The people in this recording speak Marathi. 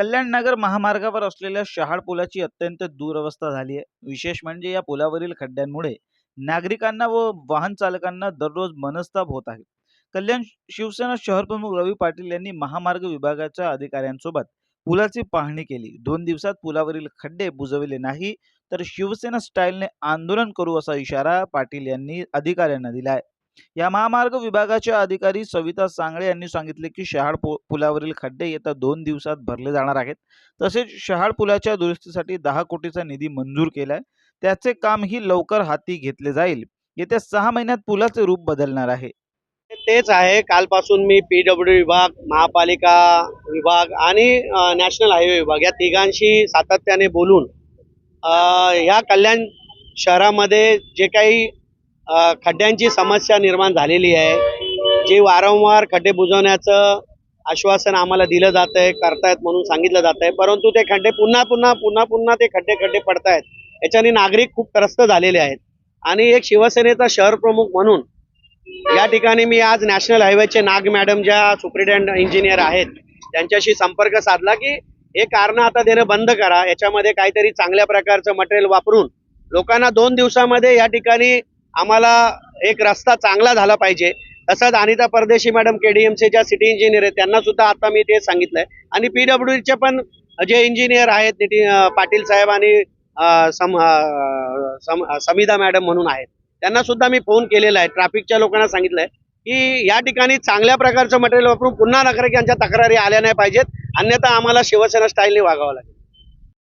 कल्याणनगर महामार्गावर असलेल्या शहाड पुलाची अत्यंत दुरवस्था झाली आहे. विशेष म्हणजे या पुलावरील खड्ड्यांमुळे नागरिकांना व वाहन चालकांना दररोज मनस्ताप होत आहे. कल्याण शिवसेना शहर प्रमुख रवी पाटील यांनी महामार्ग विभागाच्या अधिकाऱ्यांसोबत पुलाची पाहणी केली. दोन दिवसात पुलावरील खड्डे बुजविले नाही तर शिवसेना स्टाईलने आंदोलन करू असा इशारा पाटील यांनी अधिकाऱ्यांना दिला आहे. या महामार्ग विभागाच्या अधिकारी सविता सांगळे यांनी सांगितले की शहाड पु पुलावरील खड्डे येत्या दोन दिवसात भरले जाणार आहेत. तसेच शहाड पुलाच्या दुरुस्तीसाठी दहा कोटीचा निधी मंजूर केलाय. त्याचे कामही लवकर हाती घेतले जाईल. येत्या सहा महिन्यात पुलाचे रूप बदलणार आहे. तेच आहे. कालपासून मी पी डब्ल्यू विभाग महापालिका विभाग आणि नॅशनल हायवे विभाग या तिघांशी सातत्याने बोलून ह्या कल्याण शहरामध्ये जे काही खड्ड्यांची समस्या निर्माण झालेली आहे. जे वारंवार खड्डे बुजवण्याचं आश्वासन आम्हाला दिलं जात आहे करतायत म्हणून सांगितलं जात आहे परंतु ते खड्डे पुन्हा पुन्हा पुन्हा पुन्हा ते खड्डे खड्डे पडतायत. याच्याने नागरिक खूप त्रस्त झालेले आहेत. आणि एक शिवसेनेचा शहर प्रमुख म्हणून या ठिकाणी मी आज नॅशनल हायवेचे नाग मॅडम ज्या सुप्रिटेंड इंजिनियर आहेत त्यांच्याशी संपर्क साधला की हे कारणं आता देणं बंद करा. याच्यामध्ये काहीतरी चांगल्या प्रकारचं मटेरियल वापरून लोकांना दोन दिवसामध्ये या ठिकाणी आम्हाला एक रस्ता चांगला झाला पाहिजे. तसंच Anita Pardeshi madam केडीएमसीच्या city engineer आहेत त्यांना सुद्धा आता मी ते सांगितलंय. आणि पीडब्ल्यूचे पण जे इंजिनियर आहेत नितीन पाटील साहेब आणि सम सम- समिधा मॅडम म्हणून आहेत त्यांना सुद्धा मी फोन केलेला आहे. ट्रॅफिकच्या लोकांना सांगितलंय की या ठिकाणी चांगल्या प्रकारचं मटेरियल वापरून पुन्हा नागरिकांच्या तक्रारी आल्या नाही पाहिजेत. अन्यथा आम्हाला शिवसेना स्टाईलने वागावं लागेल.